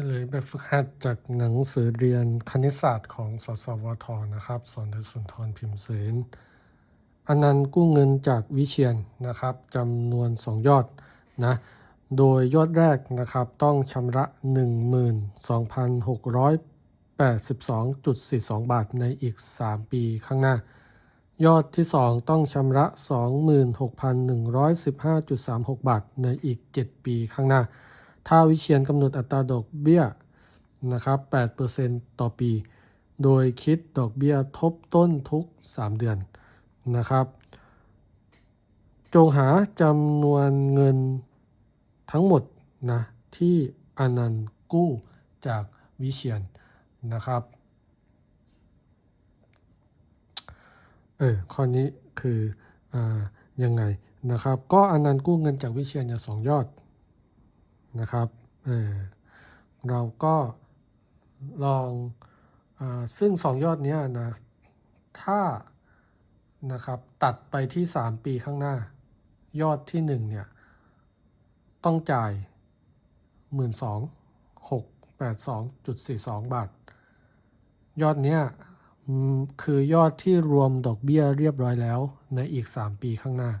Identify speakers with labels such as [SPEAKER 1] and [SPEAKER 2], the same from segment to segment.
[SPEAKER 1] เฉลยแบบฝึกหัดจากหนังสือเรียนคณิตศาสตร์ของสสวทนะครับ สอนโดยสุนทรพิมพ์เสนอันนันกู้เงินจากวิเชียนนะครับจำนวน 2 ยอดนะ โดยยอดแรกนะครับต้องชำระ 12,682.42 บาทในอีก 3 ปีข้างหน้า ยอดที่ 2 ต้องชำระ 26,115.36 บาทในอีก 7 ปีข้างหน้า ถ้าวิเชียนกำหนดอัตราดอกเบี้ยนะครับ8%ต่อปี โดยคิดดอกเบี้ยทบต้นทุก 3 เดือนนะครับ จงหาจำนวนเงินทั้งหมดนะที่อนันต์กู้จากวิเชียนนะครับ เออข้อนี้คืออ่ายังไงนะครับ ก็อนันต์กู้เงินจากวิเชียนเนี่ยสองยอด นะครับเเราก็ลองอซึ่งสองยอดนี้นะถ้านะครับตัดไปที่ 3 ปีข้างหน้ายอดที่ 1 เนี่ย ต้องจ่าย 12,682.42 บาท ยอดเนี้ยคือยอดที่รวมดอกเบี้ยเรียบร้อยแล้วในอีก 3 ปีข้างหน้า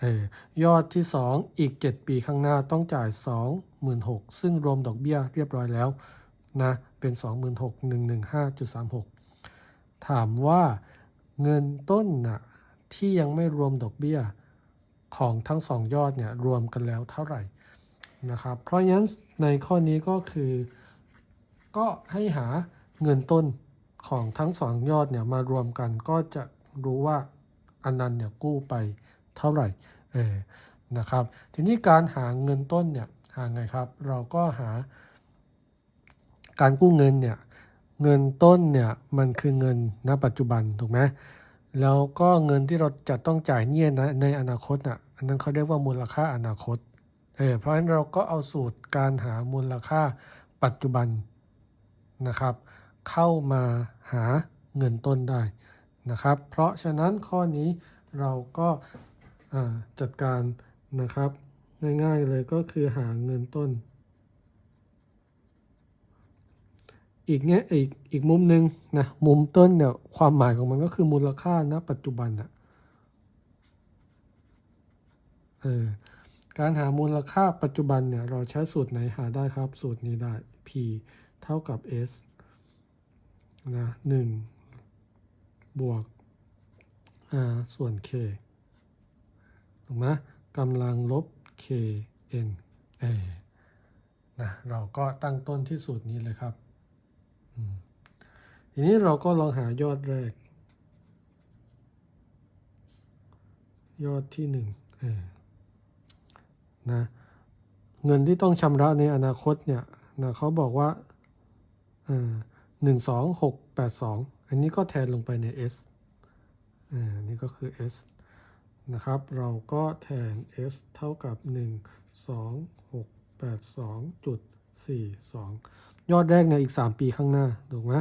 [SPEAKER 1] เออยอดที่ 2 อีก 7 ปีข้างหน้าต้องจ่าย 26,000ซึ่งรวมดอกเบี้ยเรียบร้อยแล้วนะเป็น 26,115.36 ถามว่าเงินต้นนะที่ยังไม่รวมดอกเบี้ยของทั้งสองยอดเนี่ยรวมกันแล้วเท่าไหร่นะครับเพราะฉะนั้นในข้อนี้ก็คือ ก็ให้หาเงินต้นของทั้งสองยอดเนี่ยมารวมกันก็จะรู้ว่าอันนั้นเนี่ยกู้ไป เท่าไหร่เออนะครับ ทีนี้การหาเงินต้นเนี่ยหาไงครับ เราก็หา การกู้เงินเนี่ยเงินต้นเนี่ยมันคือเงินณปัจจุบันถูกไหมแล้วก็เงินที่เราจะต้องจ่ายเนี่ยนะในอนาคตอะอันนั้นเขาเรียกว่ามูลค่าอนาคตเออเพราะฉะนั้นเราก็เอาสูตรการหามูลค่าปัจจุบันนะครับ เข้ามาหาเงินต้นได้นะครับ เพราะฉะนั้นข้อนี้เราก็ จัดการนะครับ ง่ายๆเลยก็คือหาเงินต้น อีกเนี้ยอีกอีกมุมหนึ่งนะมุมต้นเนี่ยความหมายของมันก็คือมูลค่าณปัจจุบันอะเออการหามูลค่าปัจจุบันเนี่ยเราใช้สูตรไหนหาได้ครับ สูตรนี้ได้ p เท่ากับ s นะหนึ่งบวก r ส่วน k ถูกไหมกำลังลบ k n เออนะเราก็ตั้งต้นที่สูตรนี้เลยครับทีนี้เราก็ลองหายอดแรก ยอดที่หนึ่งนะเงินที่ต้องชำระในอนาคตเนี่ยนะเขาบอกว่าหนึ่งสองหกแปดสองอันนี้ก็แทนลงไปใน s อ่านี่ก็คือ s นะครับ เราก็แทน s เท่ากับ 1 2 6 8 2จุด4 2 ยอดแรกในอีก 3 ปีข้างหน้า ถูกไหม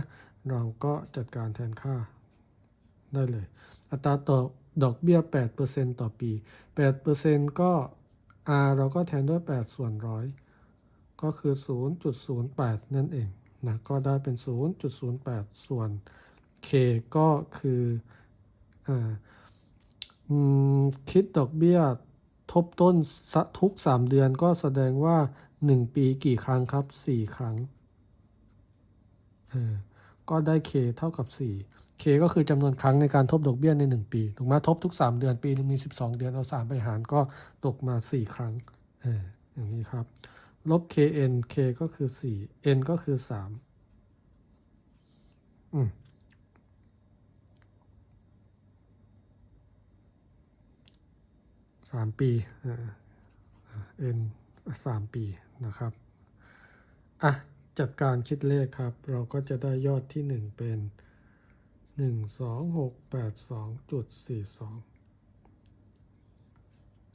[SPEAKER 1] เราก็จัดการแทนค่าได้เลย อัตราต่อดอกเบี้ย 8%ต่อปี 8%ก็ r เราก็แทนด้วย 8 ส่วนร้อยก็คือ 0.08 นั่นเองนะก็ได้เป็น 0.08 ส่วน k ก็คืออ่า คิดดอกเบี้ยทบต้นทุก 3 เดือนก็แสดงว่า 1 ปีกี่ครั้งครับ 4 ครั้งเออก็ได้ k เท่ากับ 4 k ก็คือจำนวนครั้งในการทบดอกเบี้ยใน 1 ปีถูกไหมทบทุก 3 เดือนปีหนึงมี 12 เดือน เอา 3 ไปหารก็ตกมา 4 ครั้งเอออย่างนี้ครับ ลบ kn k ก็คือ 4 n ก็คือ 3 อืม สามปีเอ็นสามปีนะครับ อะ จัดการคิดเลขครับ เราก็จะได้ยอดที่หนึ่งเป็นหนึ่งสองหกแปดสองจุดสี่สอง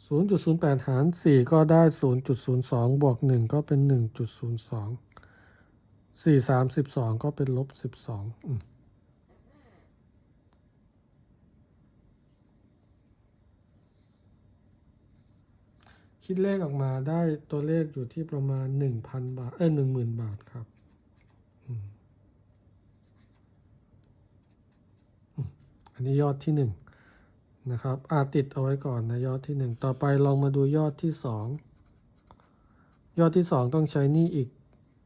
[SPEAKER 1] ศูนย์จุดศูนย์แปดหารสี่ก็ได้ศูนย์จุดศูนย์สองบวกหนึ่งก็เป็นหนึ่งจุดศูนย์สองสี่สามสิบสองก็เป็นลบสิบสองอืม คิดเลขออกมาได้ตัวเลขอยู่ที่ประมาณหนึ่งพันบาท เอ้ยหนึ่งหมื่นบาทครับอันนี้ยอดที่หนึ่งนะครับ อาติดเอาไว้ก่อนนะยอดที่หนึ่งต่อไปลองมาดูยอดที่สองยอดที่สองต้องใช้นี่อีก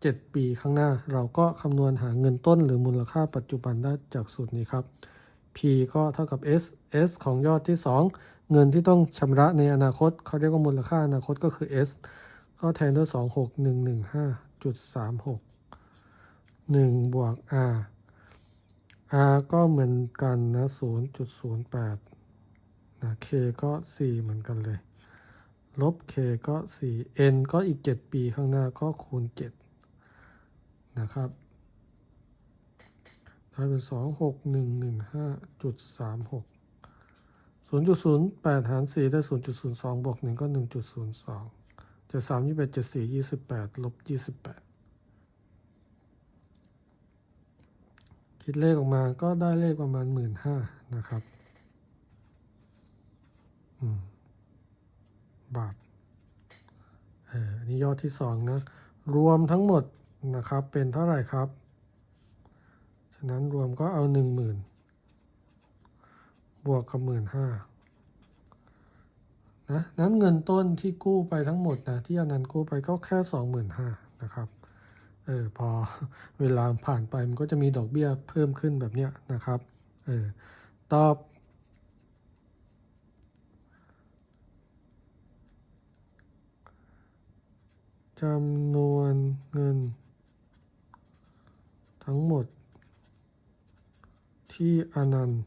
[SPEAKER 1] เจ็ดปีข้างหน้า เราก็คำนวณหาเงินต้นหรือมูลค่าปัจจุบันได้จากสูตรนี้ครับ P ก็เท่ากับ S S ของยอดที่ 2 เงินที่ต้องชำระในอนาคตเขาเรียกว่ามูลค่าอนาคตก็คือ S ก็แทนด้วย 2 6 1 1 5จุด3 6 1 บวก R R ก็เหมือนกันนะ 0.08 นะ K ก็ 4 เหมือนกันเลย ลบ K ก็ 4 N ก็อีก 7 ปีข้างหน้าก็คูณ 7 นะครับ ได้เป็นสองหกหนึ่งหนึ่งห้าจุดสามหกศูนย์จุดศูนย์แปดหารสี่ได้ศูนย์จุดศูนย์สองบวกหนึ่งก็หนึ่งจุดศูนย์สองเจ็ดสามยี่สิบเอ็ดเจ็ดสี่ยี่สิบแปดลบยี่สิบแปดคิดเลขออกมาก็ได้เลขประมาณหมื่นห้านะครับบาทอันนี้ยอดที่สองนะ รวมทั้งหมดนะครับเป็นเท่าไหร่ครับ นั้นรวมก็เอาหนึ่งหมื่นบวกกับหมื่นห้านะนั้นเงินต้นที่กู้ไปทั้งหมดนะที่อนันต์กู้ไปก็แค่สองหมื่นห้านะครับเออพอเวลาผ่านไปมันก็จะมีดอกเบี้ยเพิ่มขึ้นแบบเนี้ยนะครับเออตอบจำนวนเงิน ทั้งหมด ที่อนันต์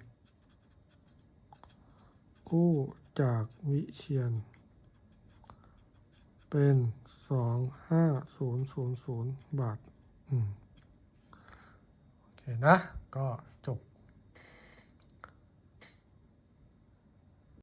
[SPEAKER 1] กู้จากวิเชียน เป็นสองห้าศูนย์ศูนย์ศูนย์บาท อืม โอเคนะ ก็จบ